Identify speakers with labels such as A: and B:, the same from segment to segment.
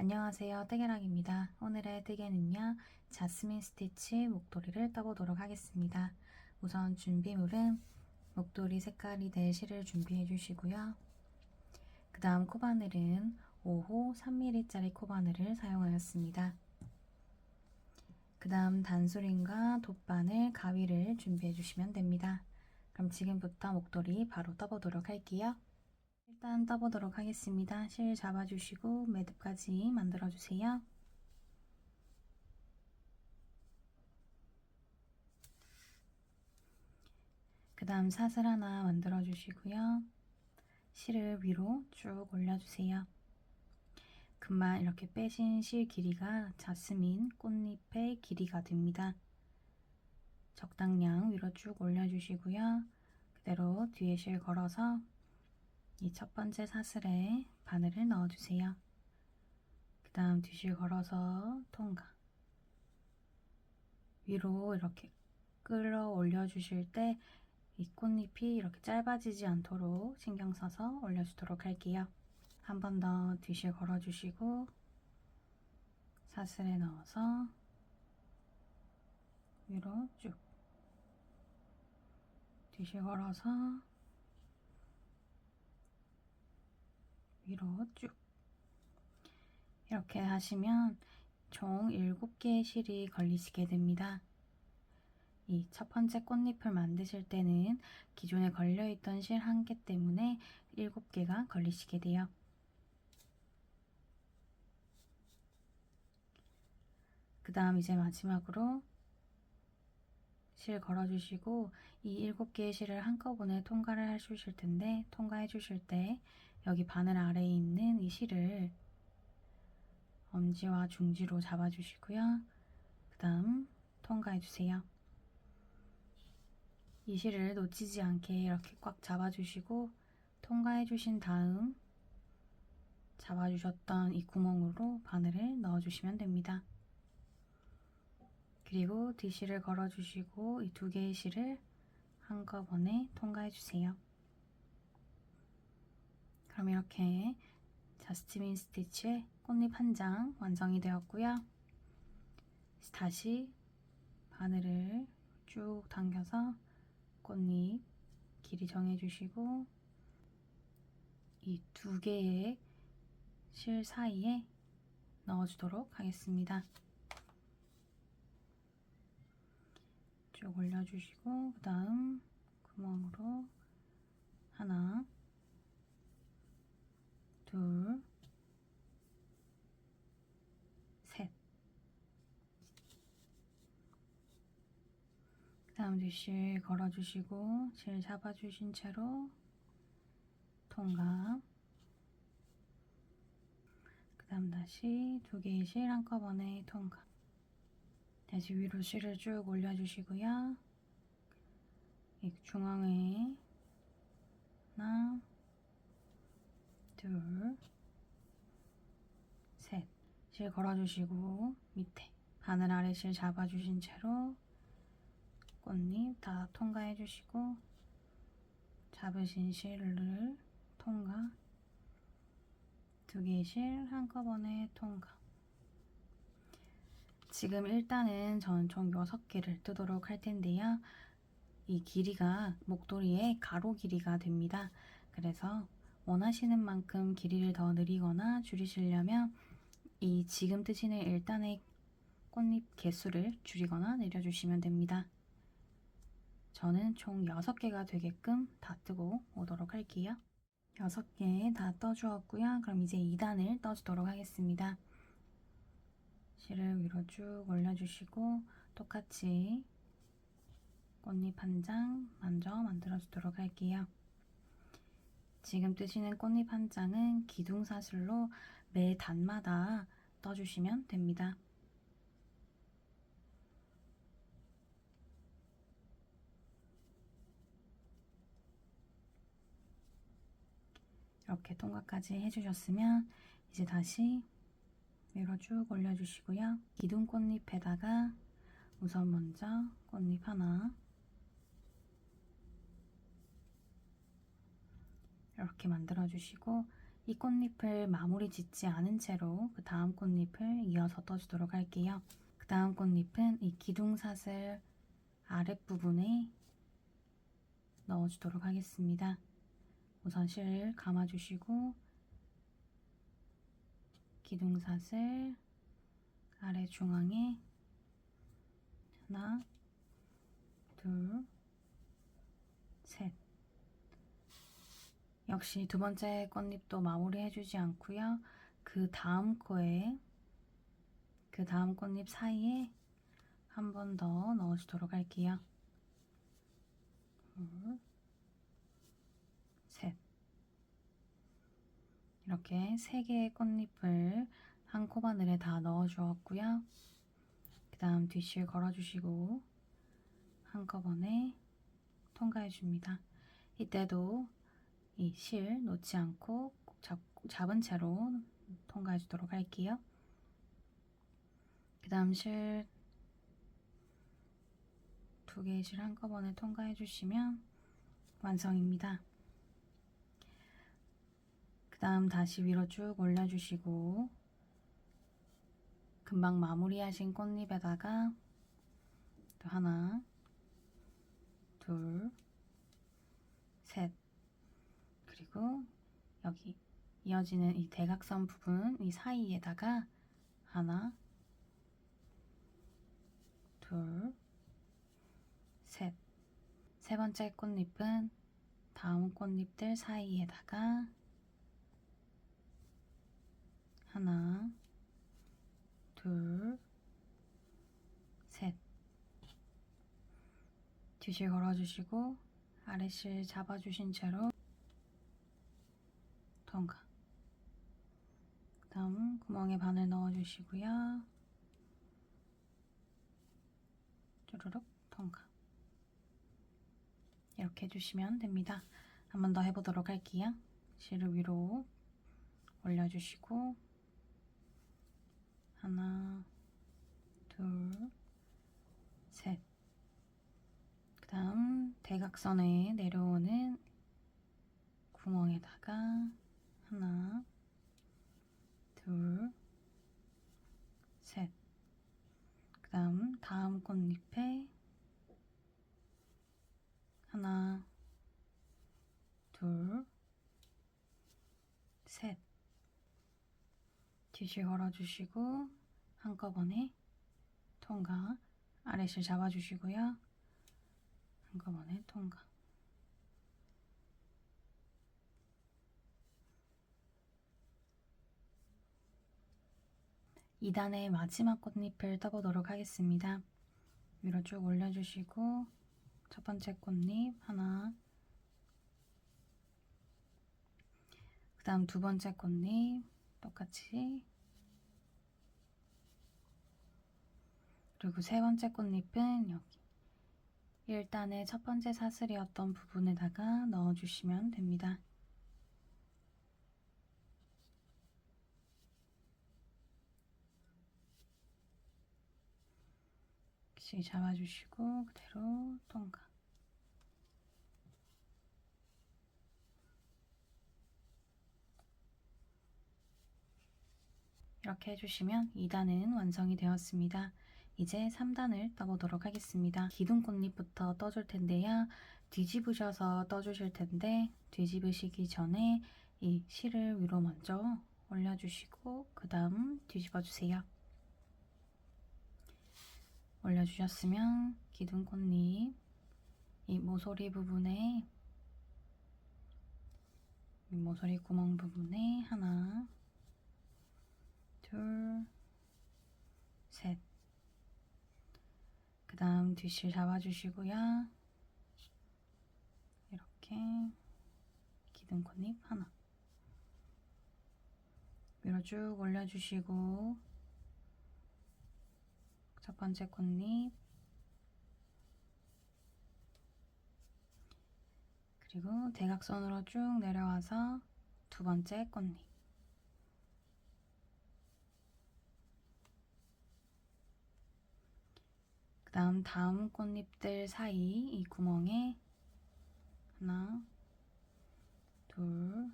A: 안녕하세요. 뜨개락입니다. 오늘의 뜨개는요, 자스민 스티치 목도리를 떠보도록 하겠습니다. 우선 준비물은 목도리 색깔이 될 실을 준비해 주시고요. 그 다음 코바늘은 5호 3mm짜리 코바늘을 사용하였습니다. 그 다음 단수림과 돗바늘, 가위를 준비해 주시면 됩니다. 그럼 지금부터 목도리 바로 떠보도록 할게요. 일단 떠보도록 하겠습니다. 실 잡아주시고 매듭까지 만들어주세요. 그 다음 사슬 하나 만들어 주시고요. 실을 위로 쭉 올려주세요. 금방 이렇게 빼신 실 길이가 자스민 꽃잎의 길이가 됩니다. 적당량 위로 쭉 올려주시고요. 그대로 뒤에 실 걸어서 이 첫 번째 사슬에 바늘을 넣어주세요. 그 다음 뒤실 걸어서 통과. 위로 이렇게 끌어 올려주실 때 이 꽃잎이 이렇게 짧아지지 않도록 신경 써서 올려주도록 할게요. 한 번 더 뒤실 걸어주시고 사슬에 넣어서 위로 쭉 뒤실 걸어서 위로 쭉 이렇게 하시면 총 7개의 실이 걸리시게 됩니다. 이 첫 번째 꽃잎을 만드실 때는 기존에 걸려있던 실 한 개 때문에 7개가 걸리시게 돼요. 그 다음 이제 마지막으로 실 걸어주시고 이 7개의 실을 한꺼번에 통과를 해주실 텐데 통과해 주실 때 여기 바늘 아래에 있는 이 실을 엄지와 중지로 잡아주시고요. 그 다음 통과해 주세요. 이 실을 놓치지 않게 이렇게 꽉 잡아주시고 통과해 주신 다음 잡아주셨던 이 구멍으로 바늘을 넣어주시면 됩니다. 그리고 뒤실을 걸어주시고 이 두 개의 실을 한꺼번에 통과해 주세요. 그럼 이렇게 자스티민 스티치의 꽃잎 한 장 완성이 되었고요. 다시 바늘을 쭉 당겨서 꽃잎 길이 정해주시고 이 두 개의 실 사이에 넣어주도록 하겠습니다. 쭉 올려주시고 그 다음 구멍으로 하나 둘 셋. 그 다음 뒤실 걸어주시고 실 잡아주신 채로 통과 그 다음 다시 두 개의 실 한꺼번에 통과 다시 위로 실을 쭉 올려주시고요. 이 중앙에 하나 둘 셋. 실 걸어주시고 밑에. 바늘 아래 실 잡아주신 채로 꽃잎 다 통과해 주시고 잡으신 실을 통과. 두 개의 실 한꺼번에 통과. 지금 일단은 저는 총 6개를 뜨도록 할 텐데요. 이 길이가 목도리의 가로 길이가 됩니다. 그래서 원하시는 만큼 길이를 더 늘리거나 줄이시려면 이 지금 뜨시는 일단의 꽃잎 개수를 줄이거나 내려주시면 됩니다. 저는 총 6개가 되게끔 다 뜨고 오도록 할게요. 6개 다 떠주었고요. 그럼 이제 2단을 떠주도록 하겠습니다. 실을 위로 쭉 올려주시고 똑같이 꽃잎 한 장 먼저 만들어주도록 할게요. 지금 뜨시는 꽃잎 한 장은 기둥사슬로 매 단마다 떠주시면 됩니다. 이렇게 통과까지 해주셨으면 이제 다시 위로 쭉 올려주시고요. 기둥 꽃잎에다가 우선 먼저 꽃잎 하나 이렇게 만들어 주시고 이 꽃잎을 마무리 짓지 않은 채로 그 다음 꽃잎을 이어서 떠주도록 할게요. 그 다음 꽃잎은 이 기둥사슬 아랫부분에 넣어주도록 하겠습니다. 우선 실 감아주시고 기둥사슬 아래 중앙에 하나, 둘, 셋. 역시 두 번째 꽃잎도 마무리 해주지 않고요. 그 다음 코에 그 다음 꽃잎 사이에 한 번 더 넣어주도록 할게요. 둘, 셋. 이렇게 세 개의 꽃잎을 한 코바늘에 다 넣어주었고요. 그 다음 뒷실 걸어주시고 한꺼번에 통과해 줍니다. 이때도 이 실 놓지 않고 꼭 잡고, 잡은 채로 통과해 주도록 할게요. 그 다음 실 두 개의 실 한꺼번에 통과해 주시면 완성입니다. 그 다음 다시 위로 쭉 올려주시고 금방 마무리하신 꽃잎에다가 또 하나, 둘, 셋 그리고 여기 이어지는 이 대각선 부분 이 사이에다가 하나, 둘, 셋. 세 번째 꽃잎은 다음 꽃잎들 사이에다가 하나, 둘, 셋. 뒤실 걸어주시고 아래실 잡아주신 채로 통과. 다음 구멍에 바늘 넣어주시고요. 쭈루룩 통과. 이렇게 해주시면 됩니다. 한 번 더 해보도록 할게요. 실을 위로 올려주시고 하나, 둘, 셋. 그 다음 대각선에 내려오는 구멍에다가 하나, 둘, 셋. 그 다음 다음 꽃잎에 하나, 둘, 셋. 뒤실 걸어주시고 한꺼번에 통과 아래실 잡아주시고요. 한꺼번에 통과. 이단의 마지막 꽃잎을 떠보도록 하겠습니다. 위로 쭉 올려주시고 첫 번째 꽃잎 하나 그 다음 두 번째 꽃잎 똑같이 그리고 세 번째 꽃잎은 여기 1단의 첫 번째 사슬이었던 부분에다가 넣어주시면 됩니다. 씩 잡아주시고 그대로 통과. 이렇게 해주시면 2단은 완성이 되었습니다. 이제 3단을 떠보도록 하겠습니다. 기둥꽃잎부터 떠줄 텐데요. 뒤집으셔서 떠주실 텐데 뒤집으시기 전에 이 실을 위로 먼저 올려주시고 그 다음 뒤집어 주세요. 올려주셨으면 기둥꽃잎 이 모서리 부분에 이 모서리 구멍 부분에 하나 둘 셋. 그 다음 뒤실 잡아주시고요. 이렇게 기둥꽃잎 하나 위로 쭉 올려주시고 첫 번째 꽃잎. 그리고 대각선으로 쭉 내려와서 두 번째 꽃잎. 그 다음 다음 꽃잎들 사이 이 구멍에 하나 둘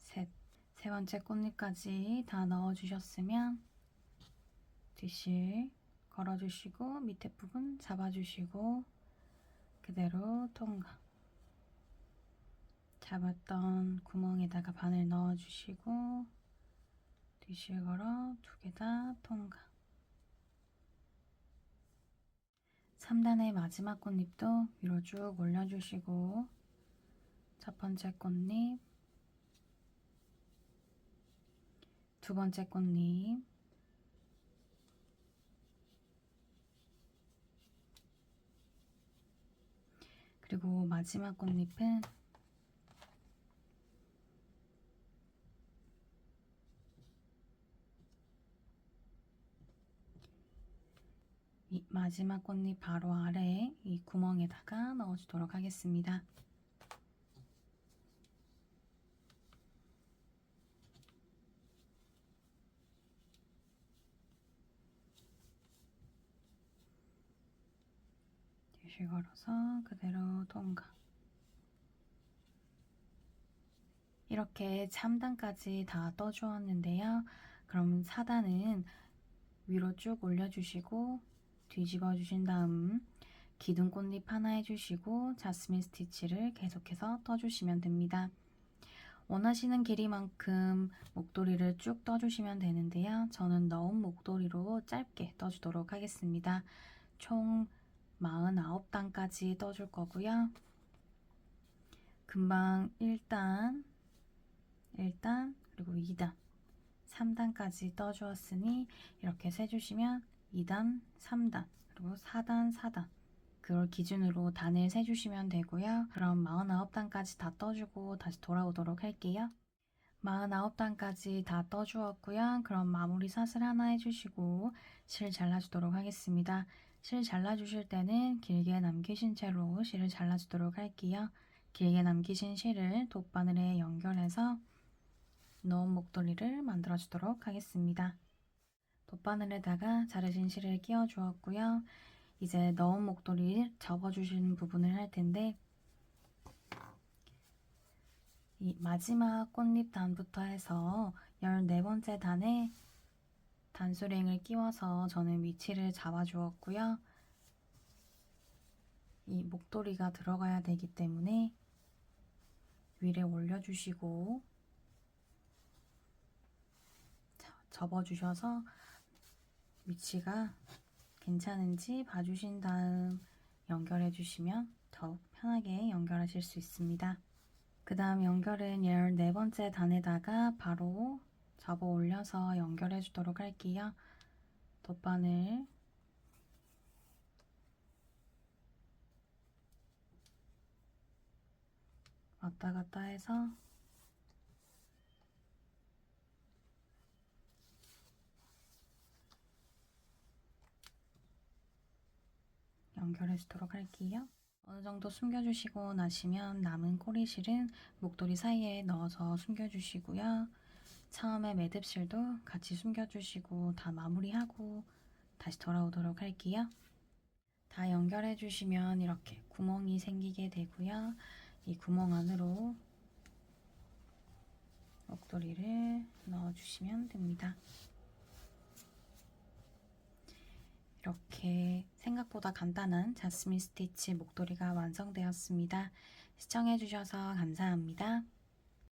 A: 셋. 세 번째 꽃잎까지 다 넣어주셨으면 뒷실 걸어주시고 밑에 부분 잡아주시고 그대로 통과. 잡았던 구멍에다가 바늘 넣어주시고 뒤실 걸어 두 개 다 통과. 3단의 마지막 꽃잎도 위로 쭉 올려주시고 첫 번째 꽃잎 두 번째 꽃잎 그리고 마지막 꽃잎은 이 마지막 꽃잎 바로 아래에 이 구멍에다가 넣어주도록 하겠습니다. 뒤실 걸어서 그대로 통과. 이렇게 3단까지 다 떠주었는데요. 그럼 4단은 위로 쭉 올려주시고 뒤집어 주신 다음 기둥 꽃잎 하나 해주시고 자스민 스티치를 계속해서 떠주시면 됩니다. 원하시는 길이만큼 목도리를 쭉 떠주시면 되는데요. 저는 넣은 목도리로 짧게 떠주도록 하겠습니다. 총 49단까지 떠줄 거고요. 금방 1단, 1단, 그리고 2단, 3단까지 떠주었으니 이렇게 세주시면 2단, 3단, 그리고 4단, 4단 그걸 기준으로 단을 세주시면 되고요. 그럼 49단까지 다 떠주고 다시 돌아오도록 할게요. 49단까지 다 떠주었고요. 그럼 마무리 사슬 하나 해주시고 실 잘라주도록 하겠습니다. 실 잘라주실 때는 길게 남기신 채로 실을 잘라주도록 할게요. 길게 남기신 실을 돗바늘에 연결해서 넣은 목도리를 만들어 주도록 하겠습니다. 돗바늘에다가 자르신 실을 끼워 주었고요. 이제 넣은 목도리 접어주시는 부분을 할 텐데 이 마지막 꽃잎 단부터 해서 14번째 단에 단수랭을 끼워서 저는 위치를 잡아 주었고요. 이 목도리가 들어가야 되기 때문에 위에 올려주시고 접어주셔서 위치가 괜찮은지 봐주신 다음 연결해 주시면 더욱 편하게 연결하실 수 있습니다. 그 다음 연결은 14번째 단에다가 바로 접어 올려서 연결해 주도록 할게요. 돗바늘 왔다 갔다 해서 연결해 주도록 할게요. 어느 정도 숨겨주시고 나시면 남은 꼬리실은 목도리 사이에 넣어서 숨겨주시고요. 처음에 매듭실도 같이 숨겨주시고 다 마무리하고 다시 돌아오도록 할게요. 다 연결해 주시면 이렇게 구멍이 생기게 되고요. 이 구멍 안으로 목도리를 넣어주시면 됩니다. 이렇게 생각보다 간단한 자스민 스티치 목도리가 완성되었습니다. 시청해주셔서 감사합니다.